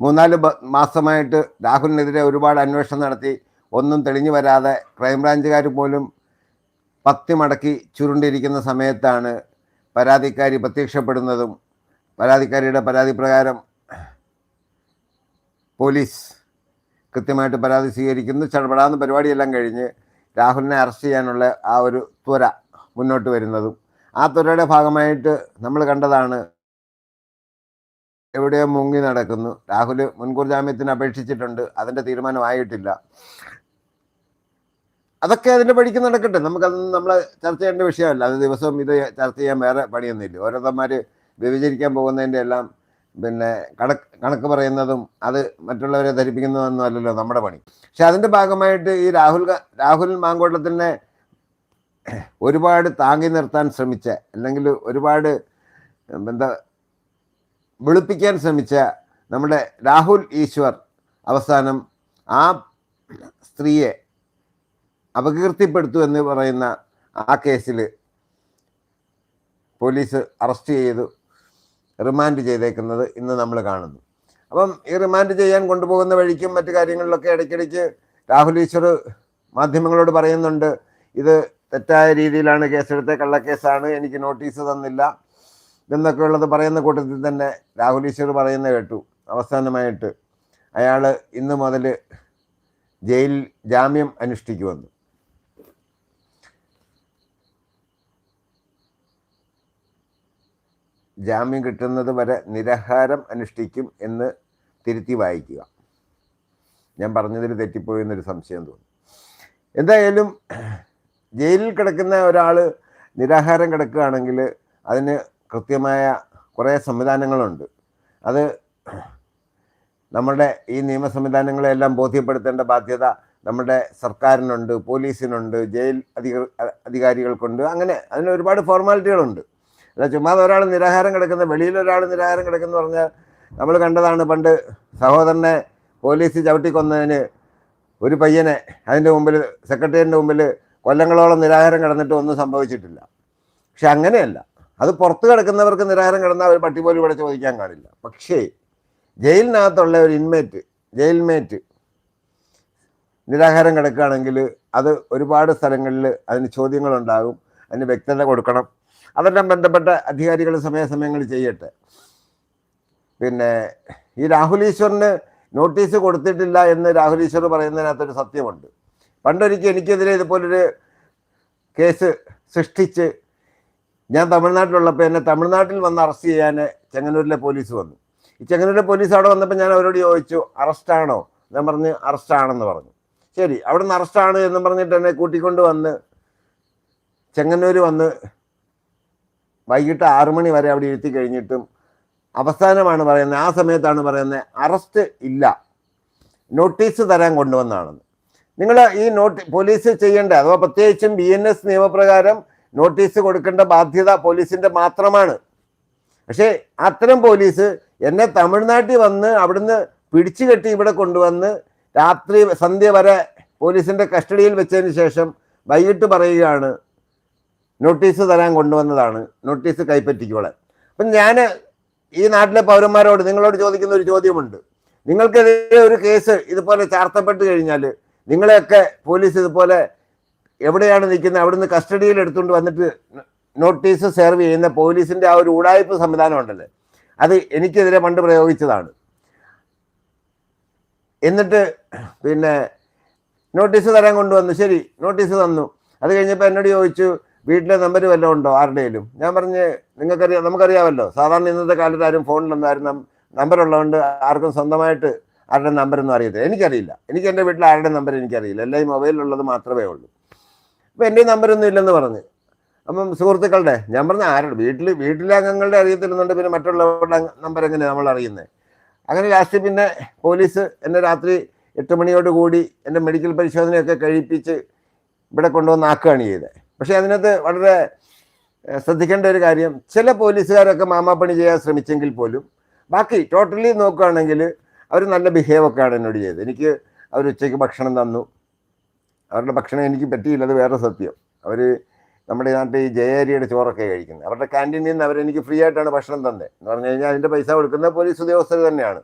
മൂന്നാൽ മാസമായിട്ട് രാഹുലിനെതിരെ ഒരുപാട് അന്വേഷണം നടത്തി. ഒന്നും തെളിഞ്ഞു വരാതെ ക്രൈംബ്രാഞ്ചുകാർ പോലും പത്തി മടക്കി ചുരുണ്ടിരിക്കുന്ന സമയത്താണ് പരാതിക്കാരി പ്രത്യക്ഷപ്പെടുന്നതും പരാതിക്കാരിയുടെ പരാതി പ്രകാരം പോലീസ് കൃത്യമായിട്ട് പരാതി സ്വീകരിക്കുന്നു. ചടപടാന്ന് പരിപാടിയെല്ലാം കഴിഞ്ഞ് രാഹുലിനെ അറസ്റ്റ് ചെയ്യാനുള്ള ആ ഒരു ത്വര മുന്നോട്ട് വരുന്നതും ആ ത്വരയുടെ ഭാഗമായിട്ട് നമ്മൾ കണ്ടതാണ് എവിടെയോ മുങ്ങി നടക്കുന്നു. രാഹുൽ മുൻകൂർ ജാമ്യത്തിന് അപേക്ഷിച്ചിട്ടുണ്ട്. അതിന്റെ തീരുമാനമായിട്ടില്ല. അതൊക്കെ അതിന്റെ പഠിക്ക് നടക്കട്ടെ. നമുക്കത് നമ്മൾ ചർച്ച ചെയ്യേണ്ട വിഷയമല്ല. അത് ദിവസവും ഇത് ചർച്ച ചെയ്യാൻ വേറെ പണിയൊന്നുമില്ല. ഓരോരുത്തന്മാർ വിഭജിക്കാൻ പോകുന്നതിന്റെ എല്ലാം പിന്നെ കണക്ക് കണക്ക് പറയുന്നതും അത് മറ്റുള്ളവരെ ധരിപ്പിക്കുന്നതൊന്നും അല്ലല്ലോ നമ്മുടെ പണി. പക്ഷെ അതിന്റെ ഭാഗമായിട്ട് ഈ രാഹുൽ രാഹുൽ മാങ്കോട്ടത്തിനെ ഒരുപാട് താങ്ങി നിർത്താൻ ശ്രമിച്ച അല്ലെങ്കിൽ ഒരുപാട് എന്താ വെളുപ്പിക്കാൻ ശ്രമിച്ച നമ്മുടെ രാഹുൽ ഈശ്വർ അവസാനം ആ സ്ത്രീയെ അപകീർത്തിപ്പെടുത്തു എന്ന് പറയുന്ന ആ കേസിൽ പോലീസ് അറസ്റ്റ് ചെയ്തു റിമാൻഡ് ചെയ്തേക്കുന്നത് ഇന്ന് നമ്മൾ കാണുന്നു. അപ്പം ഈ റിമാൻഡ് ചെയ്യാൻ കൊണ്ടുപോകുന്ന വഴിക്കും മറ്റു കാര്യങ്ങളിലൊക്കെ ഇടയ്ക്കിടയ്ക്ക് രാഹുൽ ഈശ്വർ മാധ്യമങ്ങളോട് പറയുന്നുണ്ട് ഇത് തെറ്റായ രീതിയിലാണ് കേസെടുത്ത കള്ളക്കേസാണ് എനിക്ക് നോട്ടീസ് തന്നില്ല എന്നൊക്കെ ഉള്ളത് പറയുന്ന കൂട്ടത്തിൽ തന്നെ രാഹുൽ ഈശ്വർ പറയുന്ന കേട്ടു. അവസാനമായിട്ട് അയാൾ ഇന്ന് മുതൽ ജയിലിൽ ജാമ്യം അനുഷ്ഠിക്കുമെന്ന് ജാമ്യം കിട്ടുന്നത് വരെ നിരാഹാരം അനുഷ്ഠിക്കും എന്ന് തിരുത്തി വായിക്കുക. ഞാൻ പറഞ്ഞതിൽ തെറ്റിപ്പോയി എന്നൊരു സംശയം തോന്നി. എന്തായാലും ജയിലിൽ കിടക്കുന്ന ഒരാൾ നിരാഹാരം കിടക്കുകയാണെങ്കിൽ അതിന് കൃത്യമായ കുറേ സംവിധാനങ്ങളുണ്ട്. അത് നമ്മുടെ ഈ നിയമ സംവിധാനങ്ങളെല്ലാം ബോധ്യപ്പെടുത്തേണ്ട ബാധ്യത നമ്മുടെ സർക്കാരിനുണ്ട് പോലീസിനുണ്ട് ജയിൽ അധിക അധികാരികൾക്കുണ്ട്. അങ്ങനെ അതിന് ഒരുപാട് ഫോർമാലിറ്റികളുണ്ട്. അല്ല ചുമ്മാതെ ഒരാൾ നിരാഹാരം കിടക്കുന്ന വെളിയിൽ ഒരാൾ നിരാഹാരം കിടക്കുന്ന പറഞ്ഞാൽ നമ്മൾ കണ്ടതാണ് പണ്ട് സഹോദരനെ പോലീസ് ചവിട്ടിക്കൊന്നതിന് ഒരു പയ്യനെ അതിന്റെ മുമ്പിൽ സെക്രട്ടേറിയറ്റിന്റെ മുമ്പിൽ കൊല്ലങ്ങളോളം നിരാഹാരം കിടന്നിട്ട് ഒന്നും സംഭവിച്ചിട്ടില്ല. പക്ഷെ അങ്ങനെയല്ല. അത് പുറത്ത് കിടക്കുന്നവർക്ക് നിരാഹാരം കിടന്നാൽ ഒരു പട്ടി പോലും ഇവിടെ ചോദിക്കാൻ കാണില്ല. പക്ഷേ ജയിലിനകത്തുള്ള ഒരു ഇൻമേറ്റ് ജയിൽമേറ്റ് നിരാഹാരം കിടക്കുകയാണെങ്കിൽ അത് ഒരുപാട് സ്ഥലങ്ങളിൽ അതിന് ചോദ്യങ്ങളുണ്ടാകും. അതിന് വ്യക്തത കൊടുക്കണം. അതെല്ലാം ബന്ധപ്പെട്ട അധികാരികൾ സമയാസമയങ്ങളിൽ ചെയ്യട്ടെ. പിന്നെ ഈ രാഹുൽ ഈശ്വറിന് നോട്ടീസ് കൊടുത്തിട്ടില്ല എന്ന് രാഹുൽ ഈശ്വർ പറയുന്നതിനകത്തൊരു സത്യമുണ്ട്. പണ്ടൊരിക്കൽ എനിക്കെതിരെ ഇതുപോലൊരു കേസ് സൃഷ്ടിച്ച് ഞാൻ തമിഴ്നാട്ടിലുള്ളപ്പോൾ എന്നെ തമിഴ്നാട്ടിൽ വന്ന് അറസ്റ്റ് ചെയ്യാൻ ചെങ്ങന്നൂരിലെ പോലീസ് വന്നു. ഈ ചെങ്ങന്നൂരിലെ പോലീസ് അവിടെ വന്നപ്പോൾ ഞാൻ അവരോട് ചോദിച്ചു അറസ്റ്റാണോ? ഞാൻ പറഞ്ഞ് അറസ്റ്റാണെന്ന് പറഞ്ഞു. ശരി അവിടെ നിന്ന് അറസ്റ്റാണ് എന്ന് പറഞ്ഞിട്ട് എന്നെ കൂട്ടിക്കൊണ്ട് വന്ന് ചെങ്ങന്നൂർ വന്ന് വൈകിട്ട് ആറു മണി വരെ അവിടെ ഇരുത്തി കഴിഞ്ഞിട്ടും അവസാനമാണ് പറയുന്നത് ആ സമയത്താണ് പറയുന്നത് അറസ്റ്റ് ഇല്ല നോട്ടീസ് തരാൻ കൊണ്ടുവന്നാണെന്ന്. നിങ്ങൾ ഈ നോട്ടി പോലീസ് ചെയ്യേണ്ടത് അഥവാ പ്രത്യേകിച്ചും ബി എൻ എസ് നിയമപ്രകാരം നോട്ടീസ് കൊടുക്കേണ്ട ബാധ്യത പോലീസിന്റെ മാത്രമാണ്. പക്ഷേ അത്തരം പോലീസ് എന്നെ തമിഴ്നാട്ടിൽ വന്ന് അവിടുന്ന് പിടിച്ചു കെട്ടി ഇവിടെ കൊണ്ടുവന്ന് രാത്രി സന്ധ്യ വരെ പോലീസിന്റെ കസ്റ്റഡിയിൽ വെച്ചതിന് ശേഷം വൈകിട്ട് പറയുകയാണ് നോട്ടീസ് തരാൻ കൊണ്ടുവന്നതാണ്. നോട്ടീസ് കൈപ്പറ്റിക്കോളെ അപ്പം ഞാൻ ഈ നാട്ടിലെ പൗരന്മാരോട് നിങ്ങളോട് ചോദിക്കുന്ന ഒരു ചോദ്യമുണ്ട്. നിങ്ങൾക്കെതിരെ ഒരു കേസ് ഇതുപോലെ ചാർത്തപ്പെട്ട് കഴിഞ്ഞാൽ നിങ്ങളെയൊക്കെ പോലീസ് ഇതുപോലെ എവിടെയാണ് നിൽക്കുന്നത്? അവിടുന്ന് കസ്റ്റഡിയിൽ എടുത്തുകൊണ്ട് വന്നിട്ട് നോട്ടീസ് സെർവ് ചെയ്യുന്ന പോലീസിന്റെ ആ ഒരു ഉടായ്പ സംവിധാനം ഉണ്ടല്ലോ? അത് എനിക്കെതിരെ പണ്ട് പ്രയോഗിച്ചതാണ്. എന്നിട്ട് പിന്നെ നോട്ടീസ് തരാൻ കൊണ്ടുവന്നു. ശരി നോട്ടീസ് തന്നു. അത് കഴിഞ്ഞപ്പോൾ എന്നോട് ചോദിച്ചു വീട്ടിലെ നമ്പർ വല്ലതും ഉണ്ടോ ആരുടെയും ഞാൻ പറഞ്ഞ് നിങ്ങൾക്കറിയാം നമുക്കറിയാമല്ലോ. സാധാരണ ഇന്നത്തെ കാലത്ത് ആരും ഫോണിലൊന്നും ആരും നമ്പർ ഉള്ളതുകൊണ്ട് ആർക്കും സ്വന്തമായിട്ട് ആരുടെ നമ്പറൊന്നും അറിയത്തില്ല. എനിക്കറിയില്ല. എനിക്ക് എന്റെ വീട്ടിൽ ആരുടെ നമ്പർ എനിക്കറിയില്ല. എല്ലാം ഈ മൊബൈലിലുള്ളത് മാത്രമേ ഉള്ളൂ. അപ്പം എന്റെ നമ്പരൊന്നും ഇല്ലെന്ന് പറഞ്ഞ്. അപ്പം സുഹൃത്തുക്കളുടെ ഞാൻ പറഞ്ഞ ആരുടെ വീട്ടിൽ വീട്ടിലെ അംഗങ്ങളുടെ അറിയത്തില്ലെന്നുണ്ട് പിന്നെ മറ്റുള്ളവരുടെ നമ്പർ എങ്ങനെ നമ്മൾ അറിയുന്നത് അങ്ങനെ ലാസ്റ്റ് പിന്നെ പോലീസ് എന്നെ രാത്രി എട്ട് മണിയോട് കൂടി എന്റെ മെഡിക്കൽ പരിശോധനയൊക്കെ കഴിപ്പിച്ച് ഇവിടെ കൊണ്ടുവന്ന് ആക്കുകയാണ് ചെയ്തത് പക്ഷേ അതിനകത്ത് വളരെ ശ്രദ്ധിക്കേണ്ട ഒരു കാര്യം ചില പോലീസുകാരൊക്കെ മാമാപ്പണി ചെയ്യാൻ ശ്രമിച്ചെങ്കിൽ പോലും ബാക്കി ടോട്ടലി നോക്കുകയാണെങ്കിൽ അവർ നല്ല ബിഹേവ് ഒക്കെയാണ് എന്നോട് ചെയ്തത്. എനിക്ക് അവർ ഉച്ചയ്ക്ക് ഭക്ഷണം തന്നു. അവരുടെ ഭക്ഷണം എനിക്ക് പറ്റിയില്ല അത് വേറെ സത്യം. അവർ നമ്മുടെ നാട്ടിൽ ഈ ജയേരിയുടെ ചോറൊക്കെ കഴിക്കുന്നത്. അവരുടെ ക്യാന്റീനിൽ നിന്ന് അവരെനിക്ക് ഫ്രീ ആയിട്ടാണ് ഭക്ഷണം തന്നത് എന്ന് പറഞ്ഞു കഴിഞ്ഞാൽ അതിന്റെ പൈസ കൊടുക്കുന്ന പോലീസ് ഉദ്യോഗസ്ഥർ തന്നെയാണ്.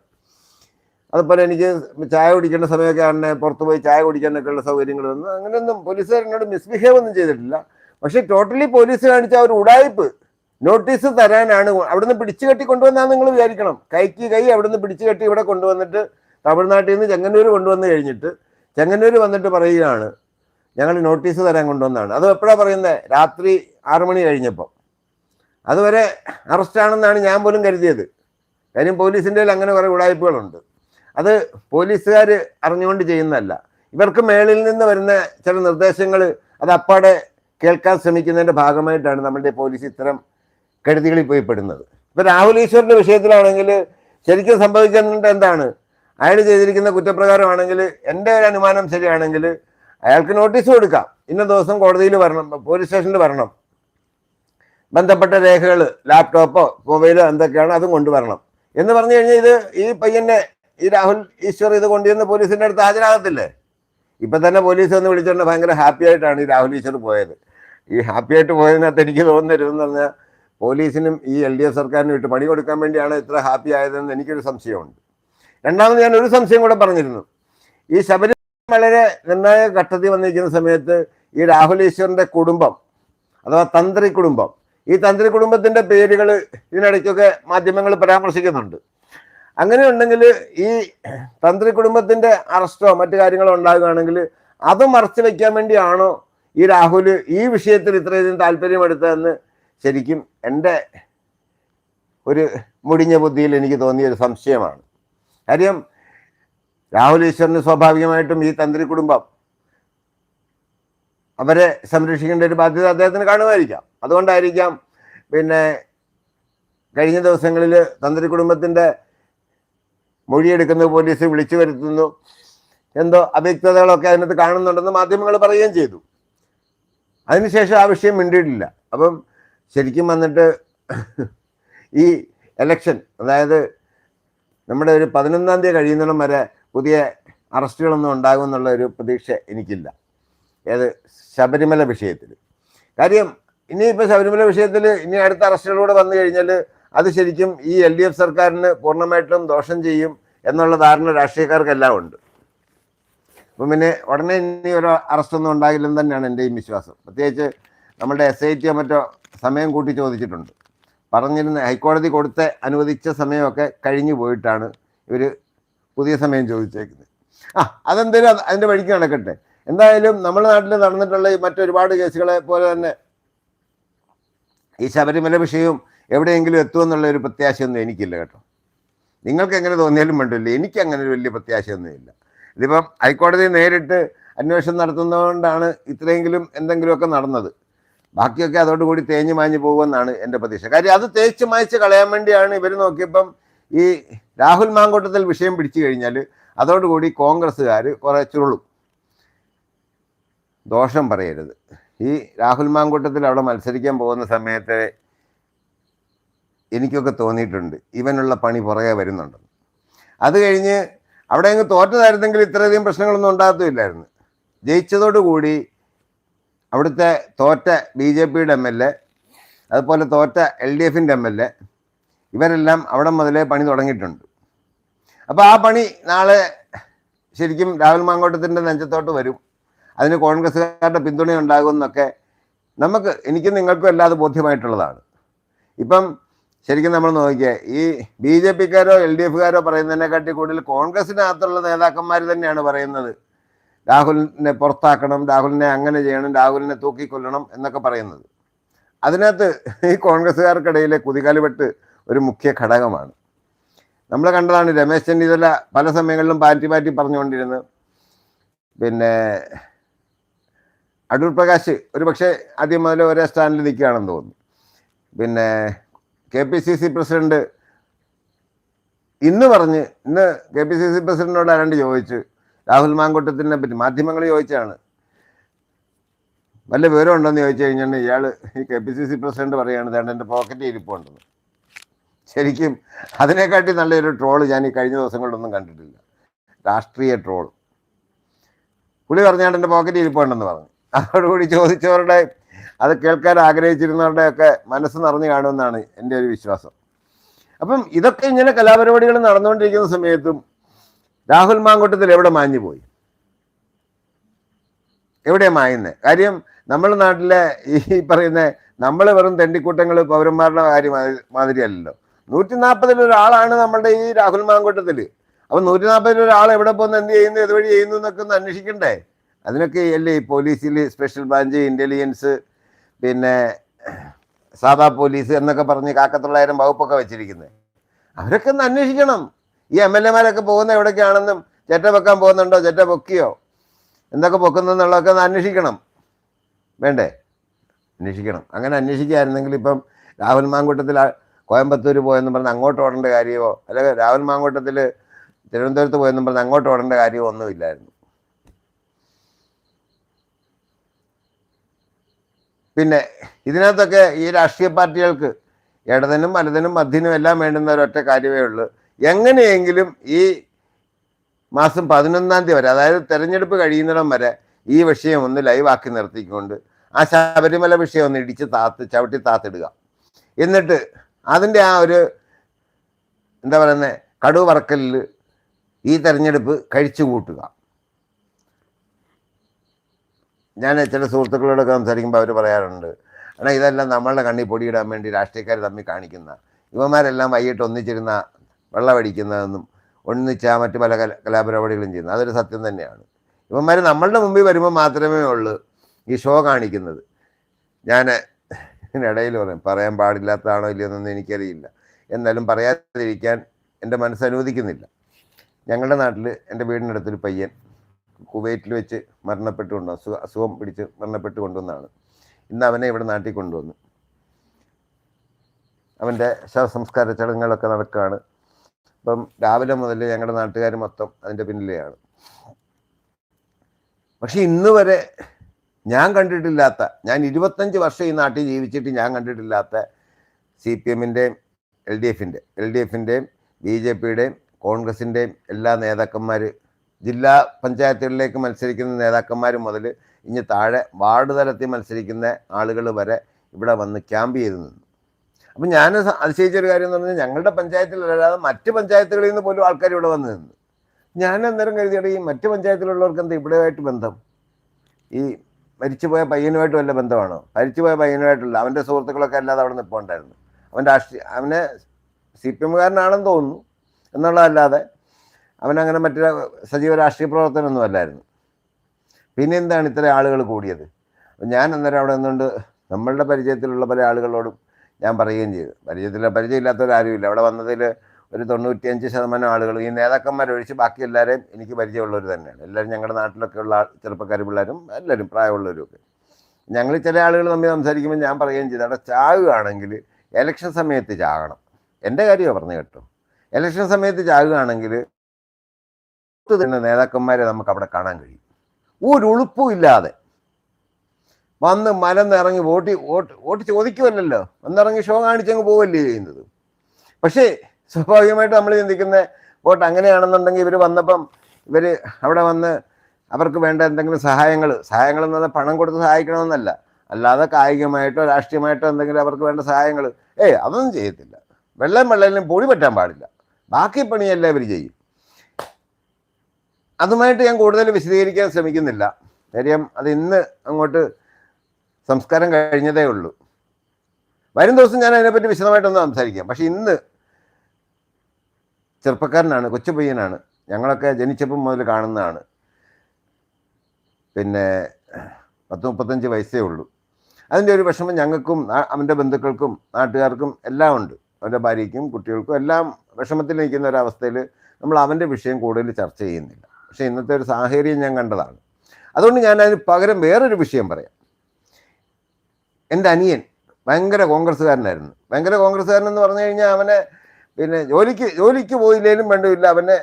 അതുപോലെ എനിക്ക് ചായ കുടിക്കേണ്ട സമയമൊക്കെ ആണെ പുറത്ത് പോയി ചായ കുടിക്കാനൊക്കെ ഉള്ള സൗകര്യങ്ങളൊന്നും അങ്ങനെയൊന്നും പോലീസുകാർ എന്നോട് മിസ്ബിഹേവ് ഒന്നും ചെയ്തിട്ടില്ല. പക്ഷേ ടോട്ടലി പോലീസ് കാണിച്ച ഒരു ഉടായ്പ് നോട്ടീസ് തരാനാണ്. അവിടുന്ന് പിടിച്ചു കെട്ടി കൊണ്ടുവന്നാന്ന് നിങ്ങൾ വിചാരിക്കണം. കൈക്ക് കൈ അവിടുന്ന് പിടിച്ചു കെട്ടി ഇവിടെ കൊണ്ടുവന്നിട്ട് തമിഴ്നാട്ടിൽ നിന്ന് ചെങ്ങന്നൂർ കൊണ്ടുവന്ന് കഴിഞ്ഞിട്ട് ചെങ്ങന്നൂർ വന്നിട്ട് പറയുകയാണ് ഞങ്ങൾ നോട്ടീസ് തരാൻ കൊണ്ടുവന്നാണ്. അത് എപ്പോഴാണ് പറയുന്നത് രാത്രി ആറു മണി കഴിഞ്ഞപ്പോൾ അതുവരെ അറസ്റ്റാണെന്നാണ് ഞാൻ പോലും കരുതിയത്. കാര്യം പോലീസിന്റെ അങ്ങനെ കുറേ ഉടായ്പകളുണ്ട്. അത് പോലീസുകാർ അറിഞ്ഞുകൊണ്ട് ചെയ്യുന്നതല്ല. ഇവർക്ക് മേളിൽ നിന്ന് വരുന്ന ചില നിർദ്ദേശങ്ങൾ അത് അപ്പാടെ കേൾക്കാൻ ശ്രമിക്കുന്നതിന്റെ ഭാഗമായിട്ടാണ് നമ്മുടെ പോലീസ് ഇത്തരം കെടുതികളിൽ പോയി പെടുന്നത്. ഇപ്പൊ രാഹുൽ ഈശ്വറിന്റെ വിഷയത്തിലാണെങ്കിൽ ശരിക്കും സംഭവിക്കുന്നത് എന്താണ്? അയാൾ ചെയ്തിരിക്കുന്ന കുറ്റപ്രകാരമാണെങ്കിൽ എന്റെ ഒരു അനുമാനം ശരിയാണെങ്കിൽ അയാൾക്ക് നോട്ടീസ് കൊടുക്കാം. ഇന്ന ദിവസം കോടതിയിൽ വരണം പോലീസ് സ്റ്റേഷനിൽ വരണം. ബന്ധപ്പെട്ട രേഖകൾ ലാപ്ടോപ്പോ മൊബൈലോ എന്തൊക്കെയാണോ അതും കൊണ്ടുവരണം. എന്ന് പറഞ്ഞു കഴിഞ്ഞാൽ ഇത് ഈ പയ്യനെ ഈ രാഹുൽ ഈശ്വർ ഇത് കൊണ്ടുവന്ന് പോലീസിന്റെ അടുത്ത് ഹാജരാകത്തില്ലേ? ഇപ്പൊ തന്നെ പോലീസ് ഒന്ന് വിളിച്ചോണ്ട് ഭയങ്കര ഹാപ്പി ആയിട്ടാണ് ഈ രാഹുൽ ഈശ്വർ പോയത്. ഈ ഹാപ്പി ആയിട്ട് പോയതിനകത്ത് എനിക്ക് തോന്നുന്നതെന്ന് പറഞ്ഞാൽ പോലീസിനും ഈ എൽ ഡി എഫ് സർക്കാരിനും ഇട്ട് പണി കൊടുക്കാൻ വേണ്ടിയാണ് ഇത്ര ഹാപ്പി ആയതെന്ന് എനിക്കൊരു സംശയമുണ്ട്. രണ്ടാമത് ഞാൻ ഒരു സംശയം കൂടെ പറഞ്ഞിരുന്നു. ഈ ശബരിമല വളരെ നിർണായക ഘട്ടത്തിൽ വന്നിരിക്കുന്ന സമയത്ത് ഈ രാഹുൽ ഈശ്വറിന്റെ കുടുംബം അഥവാ തന്ത്രി കുടുംബം ഈ തന്ത്രി കുടുംബത്തിന്റെ പേരുകൾ ഇതിനിടയ്ക്കൊക്കെ മാധ്യമങ്ങൾ പരാമർശിക്കുന്നുണ്ട്. അങ്ങനെയുണ്ടെങ്കിൽ ഈ തന്ത്രി കുടുംബത്തിന്റെ അറസ്റ്റോ മറ്റു കാര്യങ്ങളോ ഉണ്ടാകുകയാണെങ്കിൽ അത് മറച്ചു വെക്കാൻ വേണ്ടിയാണോ ഈ രാഹുൽ ഈ വിഷയത്തിൽ ഇത്രയധികം താല്പര്യമെടുത്തതെന്ന് ശരിക്കും എന്റെ ഒരു മുടിഞ്ഞ ബുദ്ധിയിൽ എനിക്ക് തോന്നിയ ഒരു സംശയമാണ്. കാര്യം രാഹുൽ ഈശ്വറിന് സ്വാഭാവികമായിട്ടും ഈ തന്ത്രി കുടുംബം അവരെ സംരക്ഷിക്കേണ്ട ഒരു ബാധ്യത അദ്ദേഹത്തിന് കാണുമായിരിക്കാം. അതുകൊണ്ടായിരിക്കാം പിന്നെ കഴിഞ്ഞ ദിവസങ്ങളിൽ തന്ത്രി കുടുംബത്തിന്റെ മൊഴിയെടുക്കുന്ന പോലീസ് വിളിച്ചു വരുത്തുന്നു. എന്തോ അവ്യക്തതകളൊക്കെ അതിനകത്ത് കാണുന്നുണ്ടെന്ന് മാധ്യമങ്ങൾ പറയുകയും ചെയ്തു. അതിനുശേഷം ആ വിഷയം മിണ്ടിയിട്ടില്ല. അപ്പം ശരിക്കും വന്നിട്ട് ഈ എലക്ഷൻ അതായത് നമ്മുടെ ഒരു പതിനൊന്നാം തീയതി കഴിയുന്നിടം വരെ പുതിയ അറസ്റ്റുകളൊന്നും ഉണ്ടാകും എന്നുള്ള ഒരു പ്രതീക്ഷ എനിക്കില്ല. ഏത് ശബരിമല വിഷയത്തിൽ കാര്യം ഇനിയിപ്പോൾ ശബരിമല വിഷയത്തിൽ ഇനി അടുത്ത അറസ്റ്റുകളൂടെ വന്നു കഴിഞ്ഞാൽ അത് ശരിക്കും ഈ എൽ ഡി എഫ് സർക്കാരിന് പൂർണമായിട്ടും ദോഷം ചെയ്യും എന്നുള്ള ധാരണ രാഷ്ട്രീയക്കാർക്കെല്ലാം ഉണ്ട്. അപ്പം പിന്നെ ഉടനെ ഇനി ഒരു അറസ്റ്റൊന്നും ഉണ്ടാകില്ലെന്ന് തന്നെയാണ് എന്റെയും വിശ്വാസം. പ്രത്യേകിച്ച് നമ്മുടെ എസ് ഐ ടിയോ മറ്റോ സമയം കൂട്ടി ചോദിച്ചിട്ടുണ്ട്. പറഞ്ഞിരുന്ന ഹൈക്കോടതി കൊടുത്ത് അനുവദിച്ച സമയമൊക്കെ കഴിഞ്ഞു പോയിട്ടാണ് ഇവർ പുതിയ സമയം ചോദിച്ചേക്കുന്നത്. ആ അതെന്തേലും അത് അതിന്റെ വഴിക്ക് നടക്കട്ടെ. എന്തായാലും നമ്മുടെ നാട്ടിൽ നടന്നിട്ടുള്ള ഈ മറ്റൊരുപാട് കേസുകളെ പോലെ തന്നെ ഈ ശബരിമല വിഷയവും എവിടെയെങ്കിലും എത്തുമെന്നുള്ള ഒരു പ്രത്യാശയൊന്നും എനിക്കില്ല കേട്ടോ. നിങ്ങൾക്ക് എങ്ങനെ തോന്നിയാലും വേണ്ടില്ല. എനിക്ക് അങ്ങനെ ഒരു വലിയ പ്രത്യാശയൊന്നുമില്ല ഇതിപ്പം ഹൈക്കോടതി നേരിട്ട് അന്വേഷണം നടത്തുന്നതുകൊണ്ടാണ് ഇത്രയെങ്കിലും എന്തെങ്കിലുമൊക്കെ നടന്നത്. ബാക്കിയൊക്കെ അതോട് കൂടി തേഞ്ഞു മാഞ്ഞു പോകുമെന്നാണ് എന്റെ പ്രതീക്ഷ. കാര്യം അത് തേച്ച് മായ്ച്ച് കളയാൻ വേണ്ടിയാണ് ഇവർ നോക്കിയപ്പം ഈ രാഹുൽ മാങ്കോട്ടത്തിൽ വിഷയം പിടിച്ചു കഴിഞ്ഞാൽ അതോടുകൂടി കോൺഗ്രസ്സുകാർ കുറെ ചുരുളും. ദോഷം പറയരുത്. ഈ രാഹുൽ മാങ്കൂട്ടത്തിൽ അവിടെ മത്സരിക്കാൻ പോകുന്ന സമയത്ത് എനിക്കൊക്കെ തോന്നിയിട്ടുണ്ട് ഇവനുള്ള പണി പുറകെ വരുന്നുണ്ട് അത് കഴിഞ്ഞ് അവിടെ അങ്ങ് തോറ്റതായിരുന്നെങ്കിൽ ഇത്രയധികം പ്രശ്നങ്ങളൊന്നും ഉണ്ടാകത്തുമില്ലായിരുന്നു. ജയിച്ചതോടുകൂടി അവിടുത്തെ തോറ്റ ബി ജെ പിയുടെ എം എൽ എ അതുപോലെ തോറ്റ എൽ ഡി എഫിന്റെ എം എൽ എ ഇവരെല്ലാം അവിടെ മുതലേ പണി തുടങ്ങിയിട്ടുണ്ട്. അപ്പോൾ ആ പണി നാളെ ശരിക്കും രാഹുൽ മാങ്കോട്ടത്തിന്റെ നെഞ്ചത്തോട്ട് വരും. അതിന് കോൺഗ്രസ്സുകാരുടെ പിന്തുണ ഉണ്ടാകുമെന്നൊക്കെ നമുക്ക് എനിക്കും നിങ്ങൾക്കും അല്ലാതെ ബോധ്യമായിട്ടുള്ളതാണ്. ഇപ്പം ശരിക്കും നമ്മൾ നോക്കിയേ ഈ ബി ജെ പിക്കാരോ എൽ ഡി എഫുകാരോ പറയുന്നതിനെക്കാട്ടി കൂടുതൽ കോൺഗ്രസിനകത്തുള്ള നേതാക്കന്മാർ തന്നെയാണ് പറയുന്നത്. രാഹുലിനെ പുറത്താക്കണം രാഹുലിനെ അങ്ങനെ ചെയ്യണം രാഹുലിനെ തൂക്കിക്കൊല്ലണം എന്നൊക്കെ പറയുന്നത്. അതിനകത്ത് ഈ കോൺഗ്രസ്സുകാർക്കിടയിലെ കുതികാലുപെട്ട് ഒരു മുഖ്യ ഘടകമാണ്. നമ്മൾ കണ്ടതാണ് രമേശ് ചെന്നിത്തല പല സമയങ്ങളിലും പാറ്റി പാറ്റി പറഞ്ഞുകൊണ്ടിരുന്നത്. പിന്നെ അടൂർ പ്രകാശ് ഒരു പക്ഷേ ആദ്യം മുതൽ ഒരേ സ്റ്റാൻഡിൽ നിൽക്കുകയാണെന്ന് തോന്നുന്നു. പിന്നെ K P C C president ഇന്ന് പറഞ്ഞ് ഇന്ന് കെ പി സി സി പ്രസിഡന്റിനോട് ആരാണ്ട് ചോദിച്ചു രാഹുൽ മാങ്കൂട്ടത്തിനെ പറ്റി മാധ്യമങ്ങൾ ചോദിച്ചാണ് വല്ല വിവരം ഉണ്ടോന്ന് ചോദിച്ചു കഴിഞ്ഞാൽ ഇയാൾ ഈ K P C C president പറയുകയാണ് ഇതാണ്ട് എന്റെ പോക്കറ്റിൽ ഇരിപ്പുണ്ടെന്ന് ശരിക്കും അതിനെക്കാട്ടി നല്ലൊരു ട്രോൾ ഞാൻ ഈ കഴിഞ്ഞ ദിവസങ്ങളിലൊന്നും കണ്ടിട്ടില്ല. രാഷ്ട്രീയ ട്രോൾ പുളി പറഞ്ഞാണ്ട് എന്റെ പോക്കറ്റിൽ ഇരിപ്പുണ്ടെന്ന് പറഞ്ഞു. അതോടുകൂടി ചോദിച്ചവരുടെ അത് കേൾക്കാൻ ആഗ്രഹിച്ചിരുന്നവരുടെയൊക്കെ മനസ്സ് നിറഞ്ഞു കാണുമെന്നാണ് എന്റെ ഒരു വിശ്വാസം. അപ്പം ഇതൊക്കെ ഇങ്ങനെ കലാപരിപാടികൾ നടന്നുകൊണ്ടിരിക്കുന്ന സമയത്തും രാഹുൽ മാങ്കൂട്ടത്തിൽ എവിടെ മാഞ്ഞു പോയി? എവിടെ മായുന്നത് കാര്യം നമ്മുടെ നാട്ടിലെ ഈ പറയുന്ന നമ്മൾ വെറും തെണ്ടിക്കൂട്ടങ്ങൾ പൗരന്മാരുടെ കാര്യം മാതിരിയല്ലല്ലോ. നൂറ്റി നാൽപ്പതിൽ ഒരാളാണ് നമ്മളുടെ ഈ രാഹുൽ മാങ്കൂട്ടത്തിൽ അപ്പൊ നൂറ്റി നാൽപ്പതിൽ ഒരാൾ എവിടെ പോകുന്നു എന്ത് ചെയ്യുന്നു ഇതുവഴി ചെയ്യുന്നു എന്നൊക്കെ ഒന്ന് അന്വേഷിക്കണ്ടേ? അതിനൊക്കെ അല്ലേ പോലീസിൽ സ്പെഷ്യൽ ബ്രാഞ്ച് ഇന്റലിജൻസ് പിന്നെ സാധാ പോലീസ് എന്നൊക്കെ പറഞ്ഞ് കാക്കത്തൊള്ളായിരം വകുപ്പൊക്കെ വെച്ചിരിക്കുന്നത് അവരൊക്കെ ഒന്ന് അന്വേഷിക്കണം. ഈ എം എൽ എമാരൊക്കെ പോകുന്ന എവിടേക്കാണെന്നും ചെറ്റ വെക്കാൻ പോകുന്നുണ്ടോ? ചെറ്റ പൊക്കിയോ? എന്തൊക്കെ പൊക്കുന്നെന്നുള്ളതൊക്കെ ഒന്ന് അന്വേഷിക്കണം. വേണ്ടേ? അന്വേഷിക്കണം. അങ്ങനെ അന്വേഷിക്കുകയായിരുന്നെങ്കിൽ ഇപ്പം രാഹുൽ മാങ്കൂട്ടത്തിൽ കോയമ്പത്തൂർ പോയെന്ന് പറഞ്ഞ് അങ്ങോട്ട് ഓടേണ്ട കാര്യമോ? അല്ലെങ്കിൽ രാഹുൽ മാങ്കൂട്ടത്തിൽ തിരുവനന്തപുരത്ത് പോയെന്നും പറഞ്ഞ് അങ്ങോട്ട് ഓടേണ്ട കാര്യമോ ഒന്നുമില്ലായിരുന്നു പിന്നെ ഇതിനകത്തൊക്കെ ഈ രാഷ്ട്രീയ പാർട്ടികൾക്ക് ഇടതിനും വലതിനും മധ്യനും എല്ലാം വേണ്ടുന്ന ഒരൊറ്റ കാര്യമേ ഉള്ളൂ. എങ്ങനെയെങ്കിലും ഈ മാസം പതിനൊന്നാം തീയതി വരെ അതായത് തെരഞ്ഞെടുപ്പ് കഴിയുന്നിടം വരെ ഈ വിഷയം ഒന്ന് ലൈവാക്കി നിർത്തിക്കൊണ്ട് ആ ശബരിമല വിഷയം ഒന്ന് ഇടിച്ച് താത്ത് ചവിട്ടി താത്തിടുക. എന്നിട്ട് അതിന്റെ ആ ഒരു എന്താ പറയുന്നത് കടുവ വറക്കലിൽ ഈ തെരഞ്ഞെടുപ്പ് കഴിച്ചു കൂട്ടുക. ഞാൻ ചില സുഹൃത്തുക്കളോടൊക്കെ സംസാരിക്കുമ്പോൾ അവർ പറയാറുണ്ട് അല്ല ഇതെല്ലാം നമ്മളുടെ കണ്ണിൽ പൊടിയിടാൻ വേണ്ടി രാഷ്ട്രീയക്കാർ തമ്മിൽ കാണിക്കുന്ന ഇവന്മാരെല്ലാം വൈകിട്ട് ഒന്നിച്ചിരുന്ന വെള്ളമടിക്കുന്നതെന്നും ഒന്നിച്ചാ മറ്റു പല കല കലാപരിപാടികളും ചെയ്യുന്നത്. അതൊരു സത്യം തന്നെയാണ്. ഇവന്മാർ നമ്മളുടെ മുമ്പിൽ വരുമ്പോൾ മാത്രമേ ഉള്ളൂ ഈ ഷോ കാണിക്കുന്നത്. ഞാൻ ഇടയിൽ പറയും പറയാൻ പാടില്ലാത്തതാണോ ഇല്ലയെന്നൊന്നും എനിക്കറിയില്ല. എന്നാലും പറയാതിരിക്കാൻ എന്റെ മനസ്സ് അനുവദിക്കുന്നില്ല. ഞങ്ങളുടെ നാട്ടിൽ എന്റെ വീടിനടുത്തൊരു പയ്യൻ കുവൈറ്റിൽ വെച്ച് മരണപ്പെട്ടു കൊണ്ടു അസുഖ പിടിച്ച് മരണപ്പെട്ട് കൊണ്ടുവന്നാണ് ഇന്ന് അവനെ ഇവിടെ നാട്ടിൽ കൊണ്ടുവന്നു. അവന്റെ ശവസംസ്കാര ചടങ്ങുകളൊക്കെ നടക്കുകയാണ് അപ്പം രാവിലെ മുതൽ ഞങ്ങളുടെ നാട്ടുകാർ മൊത്തം അതിന്റെ പിന്നിലെയാണ്. പക്ഷെ ഇന്ന് വരെ ഞാൻ കണ്ടിട്ടില്ലാത്ത ഞാൻ ഇരുപത്തഞ്ച് വർഷം ഈ നാട്ടിൽ ജീവിച്ചിട്ട് ഞാൻ കണ്ടിട്ടില്ലാത്ത സി പി എമ്മിന്റെയും എൽ ഡി എഫിന്റെ എൽ ഡി എഫിന്റെയും ബി ജെ പിയുടെയും കോൺഗ്രസിന്റെയും എല്ലാ നേതാക്കന്മാർ ജില്ലാ പഞ്ചായത്തുകളിലേക്ക് മത്സരിക്കുന്ന നേതാക്കന്മാർ മുതൽ ഇനി താഴെ വാർഡ് തലത്തിൽ മത്സരിക്കുന്ന ആളുകൾ വരെ ഇവിടെ വന്ന് ക്യാമ്പ് ചെയ്ത് നിന്നു. അപ്പം ഞാൻ അതിശയിച്ച അതിശയിച്ചൊരു കാര്യം എന്ന് പറഞ്ഞാൽ ഞങ്ങളുടെ പഞ്ചായത്തിലല്ലാതെ മറ്റ് പഞ്ചായത്തുകളിൽ നിന്ന് പോലും ആൾക്കാർ ഇവിടെ വന്ന് നിന്ന്. ഞാൻ അന്നേരം കരുതിയുടെ ഈ മറ്റ് പഞ്ചായത്തിലുള്ളവർക്ക് എന്താ ഇവിടെയായിട്ട് ബന്ധം? ഈ മരിച്ചുപോയ പയ്യനുമായിട്ട് വല്ല ബന്ധമാണോ? മരിച്ചുപോയ പയ്യനുമായിട്ടുള്ള അവന്റെ സുഹൃത്തുക്കളൊക്കെ അല്ലാതെ അവിടെ നിൽപ്പുണ്ടായിരുന്നു അവൻ രാഷ്ട്രീയ അവനെ സി പി എമ്മുകാരനാണെന്ന് തോന്നുന്നു. എന്നുള്ളതല്ലാതെ അവനങ്ങനെ മറ്റൊരു സജീവ രാഷ്ട്രീയ പ്രവർത്തനമൊന്നും അല്ലായിരുന്നു. പിന്നെ എന്താണ് ഇത്ര ആളുകൾ കൂടിയത്? ഞാൻ അന്നേരം അവിടെ നിന്നുകൊണ്ട് നമ്മളുടെ പരിചയത്തിലുള്ള പല ആളുകളോടും ഞാൻ പറയുകയും ചെയ്തു. പരിചയത്തിൽ പരിചയമില്ലാത്തവരാരുമില്ല. അവിടെ വന്നതിൽ ഒരു തൊണ്ണൂറ്റിയഞ്ച് ശതമാനം ആളുകൾ ഈ നേതാക്കന്മാരൊഴിച്ച് ബാക്കി എല്ലാവരെയും എനിക്ക് പരിചയമുള്ളവർ തന്നെയാണ്. എല്ലാവരും ഞങ്ങളുടെ നാട്ടിലൊക്കെ ഉള്ള ചെറുപ്പക്കാർ പിള്ളേരും എല്ലാവരും പ്രായമുള്ളവരും ഒക്കെ. ഞങ്ങൾ ചില ആളുകൾ തമ്മിൽ സംസാരിക്കുമ്പോൾ ഞാൻ പറയുകയും ചെയ്തു അവിടെ ചാകുകയാണെങ്കിൽ ഇലക്ഷൻ സമയത്ത് ചാകണം. എന്റെ കാര്യമാണ് പറഞ്ഞു കേട്ടോ. ഇലക്ഷൻ സമയത്ത് ചാകുകയാണെങ്കിൽ നേതാക്കന്മാരെ നമുക്ക് അവിടെ കാണാൻ കഴിയും. ഒരു ഉളുപ്പും ഇല്ലാതെ വന്ന് മലന്നിറങ്ങി വോട്ട് വോട്ട് വോട്ട് ചോദിക്കുമല്ലോ വന്നിറങ്ങി ഷോ കാണിച്ചങ്ങ് പോവല്ലേ ചെയ്യുന്നത്. പക്ഷേ സ്വാഭാവികമായിട്ട് നമ്മൾ ചിന്തിക്കുന്ന വോട്ട് അങ്ങനെയാണെന്നുണ്ടെങ്കിൽ ഇവർ വന്നപ്പം ഇവർ അവിടെ വന്ന് അവർക്ക് വേണ്ട എന്തെങ്കിലും സഹായങ്ങൾ സഹായങ്ങൾ എന്ന് പറഞ്ഞാൽ പണം കൊടുത്ത് സഹായിക്കണമെന്നല്ല. അല്ലാതെ കായികമായിട്ടോ രാഷ്ട്രീയമായിട്ടോ എന്തെങ്കിലും അവർക്ക് വേണ്ട സഹായങ്ങൾ. ഏയ് അതൊന്നും ചെയ്യത്തില്ല. വെള്ളം വെള്ളയിലും പൊടി പറ്റാൻ പാടില്ല. ബാക്കി പണിയെല്ലാം ഇവർ ചെയ്യും. അതുമായിട്ട് ഞാൻ കൂടുതൽ വിശദീകരിക്കാൻ ശ്രമിക്കുന്നില്ല. കാര്യം അത് ഇന്ന് അങ്ങോട്ട് സംസ്കാരം കഴിഞ്ഞതേ ഉള്ളൂ. വരും ദിവസം ഞാൻ അതിനെപ്പറ്റി വിശദമായിട്ടൊന്ന് സംസാരിക്കാം. പക്ഷെ ഇന്ന് ചെറുപ്പക്കാരനാണ് കൊച്ചു പയ്യനാണ്. ഞങ്ങളൊക്കെ ജനിച്ചപ്പം മുതൽ കാണുന്നതാണ്. പിന്നെ പത്ത് മുപ്പത്തഞ്ച് വയസ്സേ ഉള്ളൂ. അതിന്റെ ഒരു വിഷമം ഞങ്ങൾക്കും അവന്റെ ബന്ധുക്കൾക്കും നാട്ടുകാർക്കും എല്ലാം ഉണ്ട്. അവന്റെ ഭാര്യയ്ക്കും കുട്ടികൾക്കും എല്ലാം വിഷമത്തിൽ നിൽക്കുന്ന ഒരവസ്ഥയിൽ നമ്മൾ അവന്റെ വിഷയം കൂടുതൽ ചർച്ച ചെയ്യുന്നില്ല. പക്ഷേ ഇന്നത്തെ ഒരു സാഹചര്യം ഞാൻ കണ്ടതാണ്. അതുകൊണ്ട് ഞാൻ അതിന് പകരം വേറൊരു വിഷയം പറയാം. എന്റെ അനിയൻ ഭയങ്കര കോൺഗ്രസ്സുകാരനായിരുന്നു. ഭയങ്കര കോൺഗ്രസ്സുകാരൻ എന്ന് പറഞ്ഞു കഴിഞ്ഞാൽ അവനെ പിന്നെ ജോലിക്ക് ജോലിക്ക് പോയില്ലേലും വേണ്ടില്ല അവനെ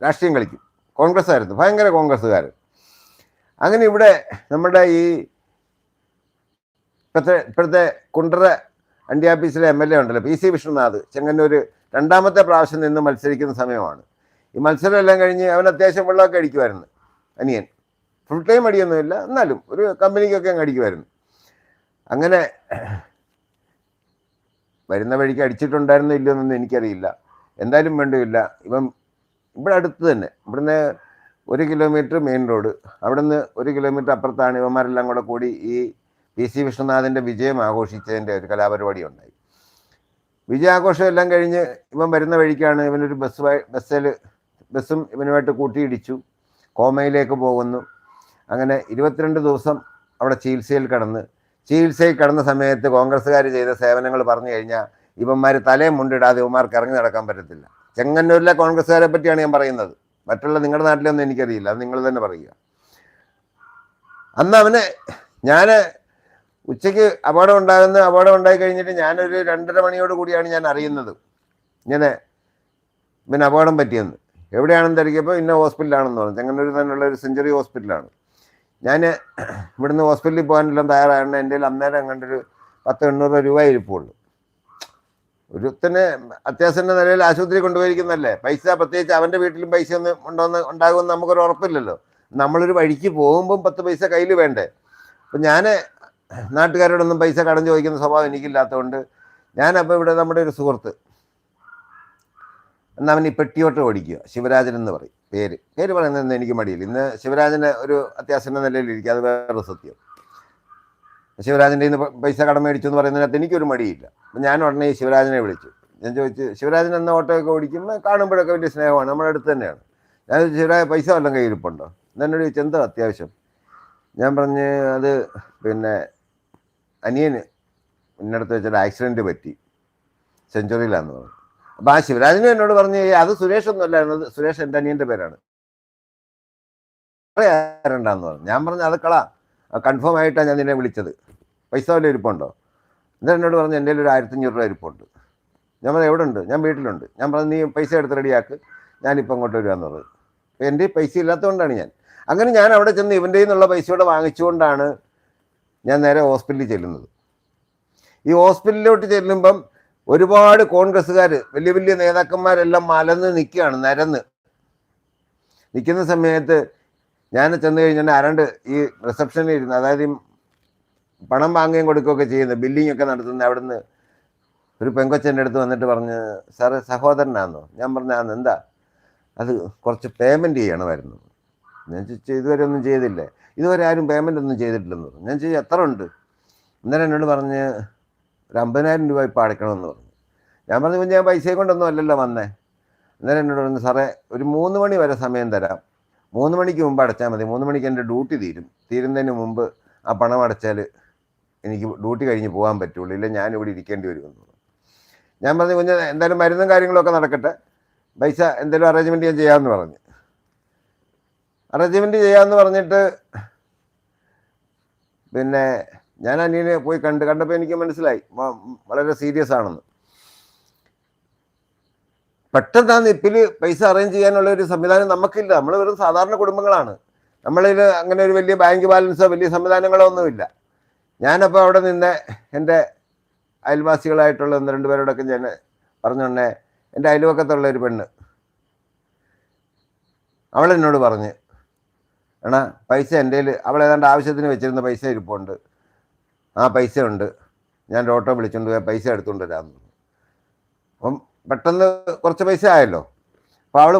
രാഷ്ട്രീയം കളിക്കും. കോൺഗ്രസ് ആയിരുന്നു ഭയങ്കര കോൺഗ്രസ്സുകാർ അങ്ങനെ ഇവിടെ നമ്മുടെ ഈ ഇപ്പോഴത്തെ ഇപ്പോഴത്തെ കുണ്ടറ അണ്ടിയാപ്പീസിലെ എം എൽ എ ഉണ്ടല്ലോ പി സി വിഷ്ണുനാഥ് ചെങ്ങന്നൂർ രണ്ടാമത്തെ പ്രാവശ്യം നിന്ന് മത്സരിക്കുന്ന സമയമാണ്. ഈ മത്സരം എല്ലാം കഴിഞ്ഞ് അവൻ അത്യാവശ്യം വെള്ളമൊക്കെ അടിക്കുമായിരുന്നു അനിയൻ. ഫുൾ ടൈം അടിയൊന്നുമില്ല എന്നാലും ഒരു കമ്പനിക്കൊക്കെ അങ്ങ് അടിക്കുമായിരുന്നു. അങ്ങനെ വരുന്ന വഴിക്ക് അടിച്ചിട്ടുണ്ടായിരുന്നോ ഇല്ലയോ എന്നൊന്നും എനിക്കറിയില്ല. എന്തായാലും വേണ്ടിയില്ല ഇവൻ ഇവിടെ അടുത്ത് തന്നെ. ഇവിടുന്ന് ഒരു കിലോമീറ്റർ മെയിൻ റോഡ്. അവിടുന്ന് ഒരു കിലോമീറ്റർ അപ്പുറത്താണ് ഇവന്മാരെല്ലാം കൂടെ കൂടി ഈ പി സി വിശ്വനാഥിന്റെ വിജയം ആഘോഷിച്ചതിന്റെ ഒരു കലാപരിപാടി ഉണ്ടായി. വിജയാഘോഷം എല്ലാം കഴിഞ്ഞ് ഇവൻ വരുന്ന വഴിക്കാണ് ഇവനൊരു ബസ് ബസ്സിൽ ബസ്സും ഇവനുമായിട്ട് കൂട്ടിയിടിച്ചു. കോമയിലേക്ക് പോകുന്നു. അങ്ങനെ ഇരുപത്തിരണ്ട് ദിവസം അവിടെ ചികിത്സയിൽ കിടന്ന് ചികിത്സയിൽ കിടന്ന സമയത്ത് കോൺഗ്രസ്സുകാർ ചെയ്ത സേവനങ്ങൾ പറഞ്ഞു കഴിഞ്ഞാൽ ഇവന്മാർ തലയും മുണ്ടിടാതെ ഇവന്മാർക്ക് ഇറങ്ങി നടക്കാൻ പറ്റത്തില്ല. ചെങ്ങന്നൂരിലെ കോൺഗ്രസ്സുകാരെ പറ്റിയാണ് ഞാൻ പറയുന്നത്. മറ്റുള്ള നിങ്ങളുടെ നാട്ടിലൊന്നും എനിക്കറിയില്ല. അത് നിങ്ങൾ തന്നെ പറയുക. അന്ന് അവന് ഞാൻ ഉച്ചയ്ക്ക് അപകടം ഉണ്ടാകുന്ന അപകടം ഉണ്ടായി കഴിഞ്ഞിട്ട് ഞാനൊരു രണ്ടര മണിയോട് കൂടിയാണ് ഞാൻ അറിയുന്നത്. ഇങ്ങനെ പിന്നെ അപകടം പറ്റിയെന്ന്. എവിടെയാണെന്ന് തിരക്കിയപ്പോൾ ഇന്ന ഹോസ്പിറ്റലാണെന്ന് പറഞ്ഞു. ചെങ്ങന്നൂർ തന്നെയുള്ള ഒരു സെഞ്ചുറി ഹോസ്പിറ്റലാണ്. ഞാൻ ഇവിടുന്ന് ഹോസ്പിറ്റലിൽ പോകാനെല്ലാം തയ്യാറാണ് എന്റെ അന്നേരം കണ്ടൊരു പത്ത് എണ്ണൂറ് രൂപ ഇരിപ്പുള്ളൂ. ഒരുത്തന് അത്യാവശ്യത്തിന്റെ നിലയിൽ ആശുപത്രി കൊണ്ടുപോയിരിക്കുന്നല്ലേ പൈസ പ്രത്യേകിച്ച് അവന്റെ വീട്ടിലും പൈസ ഒന്നും ഉണ്ടോന്ന് ഉണ്ടാകുമെന്ന് നമുക്കൊരു ഉറപ്പില്ലല്ലോ. നമ്മളൊരു വഴിക്ക് പോകുമ്പം പത്ത് പൈസ കയ്യിൽ വേണ്ടേ? അപ്പം ഞാൻ നാട്ടുകാരോടൊന്നും പൈസ കടം ചോദിക്കുന്ന സ്വഭാവം എനിക്കില്ലാത്തതുകൊണ്ട് ഞാനപ്പോൾ ഇവിടെ നമ്മുടെ ഒരു സുഹൃത്ത്. എന്നാൽ അവൻ ഈ പെട്ടിയോട്ട് ഓടിക്കുക ശിവരാജൻ എന്ന് പറയും. പേര്. പേര് പറയുന്നതെന്ന് എനിക്ക് മടിയില്ല. ഇന്ന് ശിവരാജന്റെ ഒരു അത്യാവശ്യം നിലയിലിരിക്കുക അത് വേറെ സത്യം. ശിവരാജന്റെ ഇന്ന് പൈസ കടം മേടിച്ചു എന്ന് പറയുന്നതിനകത്ത് എനിക്കൊരു മടിയില്ല. അപ്പം ഞാൻ ഉടനെ ഈ ശിവരാജനെ വിളിച്ചു. ഞാൻ ചോദിച്ചു ശിവരാജൻ എന്ന ഓട്ടോയൊക്കെ ഓടിക്കുമ്പോൾ കാണുമ്പോഴൊക്കെ വലിയ സ്നേഹമാണ്. നമ്മുടെ അടുത്ത് തന്നെയാണ്. ഞാൻ ശിവരാജ് പൈസ വല്ലതും കയ്യിരിപ്പുണ്ടോ എന്നോട് ചോദിച്ചു എന്താ അത്യാവശ്യം? ഞാൻ പറഞ്ഞ് അത് പിന്നെ അനിയന് ഇന്നടത്ത് വെച്ചൊരു ആക്സിഡന്റ് പറ്റി. സെഞ്ചുറിയിലാന്ന് പറഞ്ഞു. അപ്പം ആ ശിവരാജനും എന്നോട് പറഞ്ഞു അത് സുരേഷ് ഒന്നും എന്നത്. സുരേഷ് എന്റെ അനിയന്റെ പേരാണ്. പറഞ്ഞു? ഞാൻ പറഞ്ഞു അത് കള. കൺഫേം ആയിട്ടാണ് ഞാൻ നിന്നെ വിളിച്ചത്. പൈസ വല്ല ഇരിപ്പുണ്ടോ? എന്നിട്ട് എന്നോട് പറഞ്ഞു എന്റെ ഒരു ആയിരത്തഞ്ഞൂറ് രൂപ ഇരിപ്പുണ്ട്. ഞാൻ പറഞ്ഞു എവിടെ ഉണ്ട് ഞാൻ വീട്ടിലുണ്ട്. ഞാൻ പറഞ്ഞു നീ പൈസ എടുത്ത് റെഡിയാക്ക്. ഞാനിപ്പോൾ അങ്ങോട്ട് വരുവാന്ന് പറഞ്ഞു. അപ്പോൾ എന്റെ പൈസ ഇല്ലാത്തതുകൊണ്ടാണ് ഞാൻ. അങ്ങനെ ഞാൻ അവിടെ ചെന്ന് ഇവന്റെ നിന്നുള്ള പൈസ കൂടെ വാങ്ങിച്ചുകൊണ്ടാണ് ഞാൻ നേരെ ഹോസ്പിറ്റലിൽ ചെല്ലുന്നത്. ഈ ഹോസ്പിറ്റലിലോട്ട് ചെല്ലുമ്പം ഒരുപാട് കോൺഗ്രസ്സുകാർ വലിയ വലിയ നേതാക്കന്മാരെല്ലാം മലന്ന് നിൽക്കുകയാണ് നരന്ന്. നിൽക്കുന്ന സമയത്ത് ഞാൻ ചെന്ന് കഴിഞ്ഞാൽ അരണ്ട് ഈ റിസപ്ഷനിൽ ഇരുന്ന് അതായത് പണം വാങ്ങുകയും കൊടുക്കുകയൊക്കെ ചെയ്യുന്ന ബില്ലിംഗ് ഒക്കെ നടത്തുന്ന അവിടുന്ന് ഒരു പെങ്കൊച്ചന്റെ അടുത്ത് വന്നിട്ട് പറഞ്ഞ് സാറ് സഹോദരനാണെന്നോ ഞാൻ പറഞ്ഞാന്ന് എന്താ? അത് കുറച്ച് പേയ്മെന്റ് ചെയ്യണമായിരുന്നു. ഞാൻ ചോദിച്ചു ഇതുവരെ ഒന്നും ചെയ്തില്ലേ? ഇതുവരെ ആരും പേയ്മെന്റ് ഒന്നും ചെയ്തിട്ടില്ലെന്ന് പറഞ്ഞു. ഞാൻ ചോദിച്ചു എത്ര ഉണ്ട്? അന്നേരം എന്നോട് പറഞ്ഞ് ഒരു അമ്പതിനായിരം രൂപ ഇപ്പോൾ അടയ്ക്കണമെന്ന് പറഞ്ഞു. ഞാൻ പറഞ്ഞു "ഇപ്പൊ ഞാൻ പൈസയെ കൊണ്ടൊന്നും അല്ലല്ലോ വന്നേ. അന്നേരം എന്നോട് പറഞ്ഞു സാറേ ഒരു മൂന്ന് മണി വരെ സമയം തരാം. മൂന്ന് മണിക്ക് മുമ്പ് അടച്ചാൽ മതി. മൂന്ന് മണിക്ക് എന്റെ ഡ്യൂട്ടി തീരും. തീരുന്നതിന് മുമ്പ് ആ പണം അടച്ചാൽ എനിക്ക് ഡ്യൂട്ടി കഴിഞ്ഞ് പോകാൻ പറ്റുള്ളൂ. ഇല്ല ഞാനിവിടെ ഇരിക്കേണ്ടി വരുമെന്ന് പറഞ്ഞു. ഞാൻ പറഞ്ഞു കുഞ്ഞ് എന്തായാലും മരുന്നും കാര്യങ്ങളൊക്കെ നടക്കട്ടെ. പൈസ എന്തെങ്കിലും അറേഞ്ച്മെന്റ് ഞാൻ ചെയ്യാമെന്ന് പറഞ്ഞു. അറേഞ്ച്മെന്റ് ചെയ്യാമെന്ന് പറഞ്ഞിട്ട് പിന്നെ ഞാൻ അനിയനെ പോയി കണ്ട് കണ്ടപ്പോൾ എനിക്ക് മനസ്സിലായി. വളരെ സീരിയസ് ആണെന്ന്. പെട്ടെന്ന് ആ നിപ്പിൽ പൈസ അറേഞ്ച് ചെയ്യാനുള്ള ഒരു സംവിധാനം നമുക്കില്ല. നമ്മൾ വെറും സാധാരണ കുടുംബങ്ങളാണ്. നമ്മളിൽ അങ്ങനെ ഒരു വലിയ ബാങ്ക് ബാലൻസോ വലിയ സംവിധാനങ്ങളോ ഒന്നുമില്ല. ഞാനപ്പോൾ അവിടെ നിന്ന് എന്റെ അയൽവാസികളായിട്ടുള്ള ഒന്ന് രണ്ട് പേരോടൊക്കെ ഞാൻ പറഞ്ഞോണ്ടേ എന്റെ അയൽവക്കത്തുള്ള ഒരു പെണ്ണ്. അവൾ എന്നോട് പറഞ്ഞ് എടാ പൈസ എന്റെ അവളേതാണ്ട് ആവശ്യത്തിന് വെച്ചിരുന്ന പൈസ ഇരിപ്പുണ്ട്. ആ പൈസ ഉണ്ട് ഞാൻ ഓട്ടോ വിളിച്ചുകൊണ്ട് പോയി പൈസ എടുത്തുകൊണ്ട് വരാമെന്ന് അപ്പം പെട്ടെന്ന് കുറച്ച് പൈസ ആയല്ലോ. അപ്പോൾ അവൾ